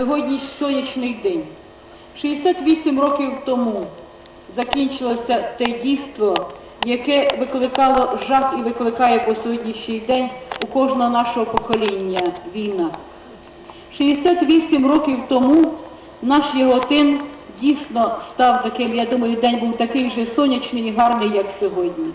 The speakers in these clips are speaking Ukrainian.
сьогодні сонячний день. 68 років тому закінчилося те дійство, яке викликало жах і викликає по сьогоднішній день у кожного нашого покоління війна. 68 років тому наш Єготин дійсно став таким, я думаю, день був такий же сонячний і гарний, як сьогодні.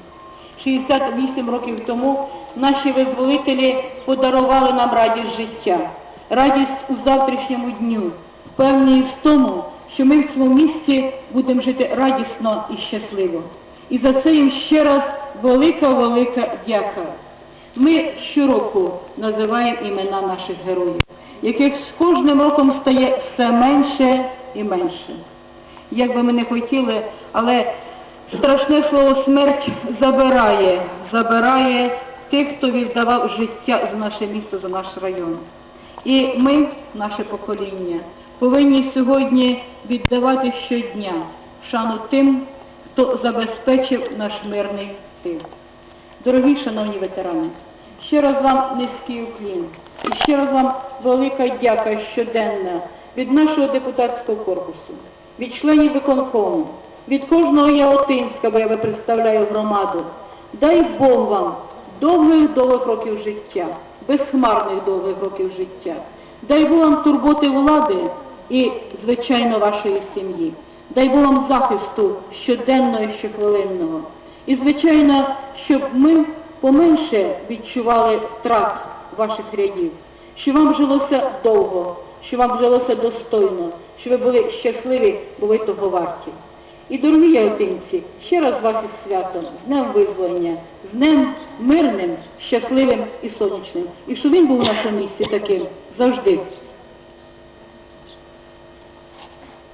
68 років тому наші визволителі подарували нам радість життя, радість у завтрашньому дню, впевненість в тому, що ми в цьому місті будемо жити радісно і щасливо. І за це їм ще раз велика-велика дяка. Ми щороку називаємо імена наших героїв, яких з кожним роком стає все менше і менше. Як би ми не хотіли, але страшне слово смерть забирає, забирає тих, хто віддавав життя за наше місто, за наш район. І ми, наше покоління, повинні сьогодні віддавати щодня шану тим, хто забезпечив наш мирний тил. Дорогі шановні ветерани, ще раз вам низький уклін і ще раз вам велика дяка щоденна від нашого депутатського корпусу, від членів виконкому, від кожного Яготинська, бо я представляю громаду. Дай Бог вам довгих довгих років життя, безхмарних довгих років життя. Дай Бог турботи влади і, звичайно, вашої сім'ї. Дай Бог захисту щоденного і щохвилинного. І, звичайно, щоб ми поменше відчували втрат ваших рядів, що вам жилося довго, що вам жилося достойно, що ви були щасливі, бо ви того варті. І, дорогі яготинці, ще раз вас із святом, з Днем Визволення, з Днем мирним, щасливим і сонячним. І щоб він був у нашому місці таким завжди.